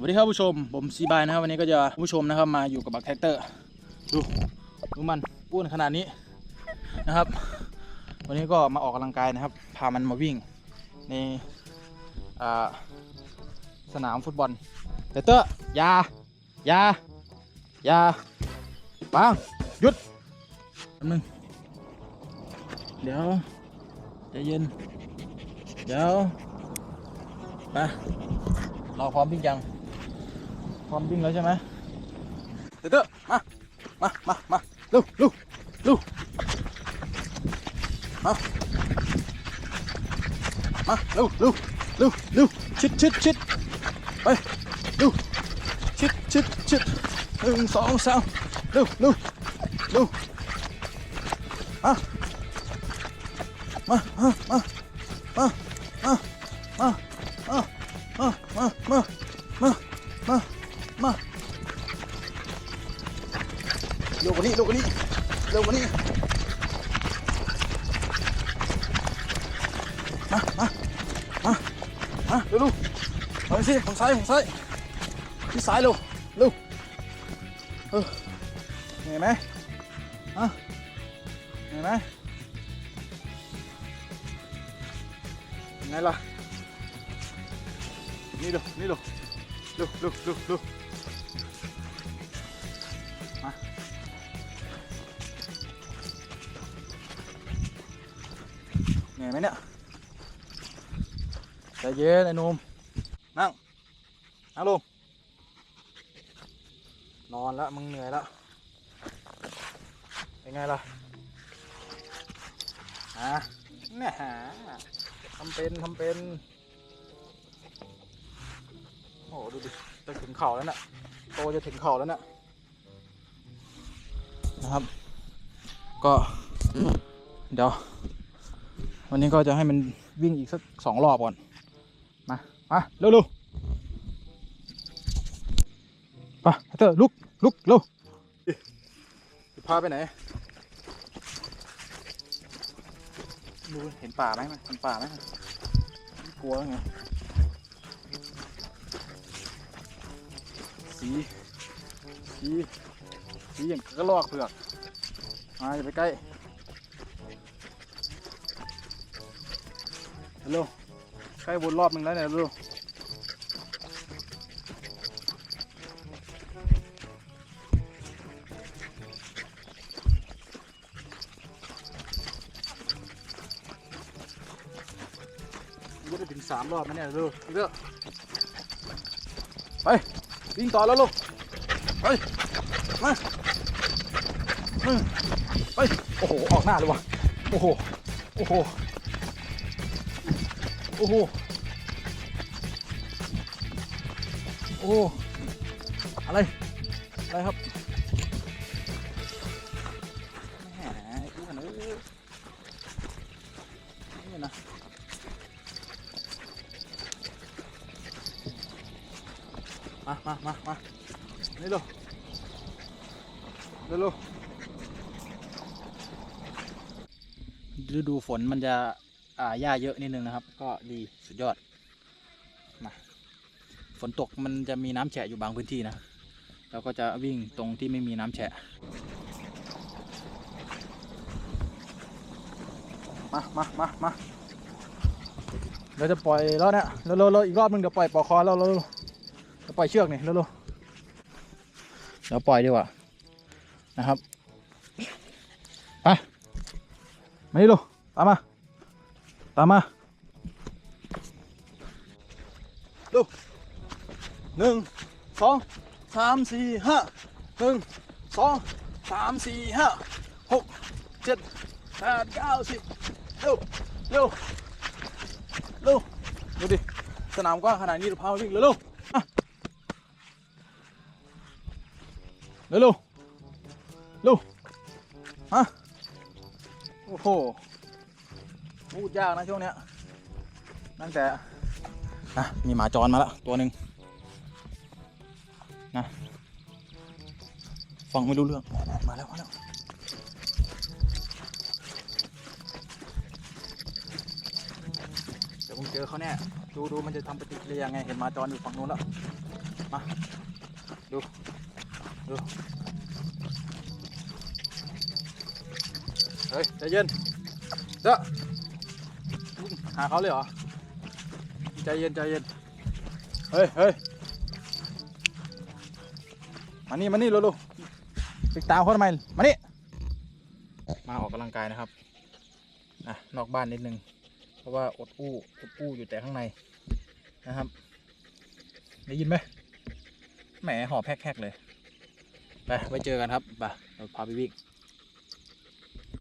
สวัสดีครับผู้ชม ผมซีบายนะครับวันนี้ก็จะผู้ชมนะครับมาอยู่กับบักแท็กเตอร์ดูดูมันอ้วนขนาดนี้นะครับ วันนี้ก็มาออกกำลังกายนะครับ พามันมาวิ่งในสนามฟุตบอลแท็กเตอร์ยายายาปังหยุดนึงเดี๋ยวใจเย็นเดี๋ยวไปเราพร้อมวิ่งยัง พร้อมวิ่งแล้วใช่ไหมเตเตอร์มา มา มา มาเร็วเร็วเร็วมา มาเร็วเร็วเร็วเร็วชิดชิดชิดไปเร็วชิดชิดชิดหนึ่งสองสามเร็วเร็วเร็วมา มา มา มา มา มา มา มา มามามามามา มามามามาเร็วเร็วเอาสิฝั่งซ้ายฝั่งซ้ายที่ซ้ายเร็วเร็วเออเห็นไหมอะเห็นไหมยังไงล่ะนี่ดูนี่ดูดูดูดูดูมาเหนื่อยไหมเนี่ย ใจเย็นไอ้หนุ่มนั่งนั่งลงนอนแล้วมึงเหนื่อยแล้วเป็นไงล่ะฮะแหน่ทำเป็นทำเป็น โอ้โหดูดิจะถึงเข่าแล้วน่ะโตจะถึงเข่าแล้วน่ะนะครับ ก็เดี๋ยว วันนี้ก็จะให้มันวิ่งอีกสักสองรอบก่อน มาเร็วเร็วไปเตอร์ลุกลุกเร็วจะพาไปไหนดูเห็นป่าไหมมันเห็นป่าไหมมันกลัวไงสีสีสีอย่างกระลอกเผือกมาอย่าไปใกล้เร็ว ล้วนรอบหนึ่งแล้วเนี่ยเร็วมันจะได้ถึงสามรอบไหมเนี่ยเร็วเร็วไปวิ่งต่อแล้วลูกไปมาอืมไปโอ้โหออกหน้าเลยวะโอ้โหโอ้โห โอ้โหโอ้โหอะไรอะไรครับแหมไอ้อ้วนเอ้ยนี่นะมามามามานี่เร็วเร็วเร็วฤดูฝนมันจะ อ่าหญ้าเยอะนิดนึงนะครับ ก็ดีสุดยอดมาฝนตกมันจะมีน้ำแฉะอยู่บางพื้นที่นะเราก็จะวิ่งตรงที่ไม่มีน้ำแฉะมามามามาเราจะปล่อยแล้วเนี่ยเร็วเร็วเร็วอีกรอบหนึงเดี๋ยวปล่อยปอคอแล้วเร็วเร็วเดี๋ยวปล่อยเชือกนี่เร็วๆเดี๋ยวปล่อยดีกว่านะครับไปมานี่ลูกตามมา ตามมาลูกหนึ่งสองสามสี่ห้าหนึ่งสองสามสี่ห้าหกเจ็ดแปดเก้าสิบเร็วเร็วเร็วดูดิสนามกว้างขนาดนี้เราพาวิ่งเร็วๆเร็วเร็วเร็วฮะโอ้โห พูดยากนะช่วงเนี้ยตั้งแต่นะมีหมาจรมาแล้วตัวหนึ่งนะฟังไม่รู้เรื่อง มาแล้วมาแล้วเดี๋ยวมึงเจอเขาแน่ดูดูมันจะทำปฏิกิริยาไง เห็นหมาจรอยู่ฝั่งนู้นแล้ว มา ดู ดู เฮ้ย ใจเย็นเจ้า หาเขาเลยเหรอ ใจเย็นใจเย็น เฮ้ยเฮ้ยมานี่มานี่เร็วๆติดตามเขาทำไม มานี่ มาออกกำลังกายนะครับอะนอกบ้านนิดนึง เพราะว่าอดอู้อดอู้อยู่แต่ข้างในนะครับ ได้ยินไหมแหมหอบแฮกๆเลย ไปไว้เจอกันครับ ไปเราพาไปวิ่ง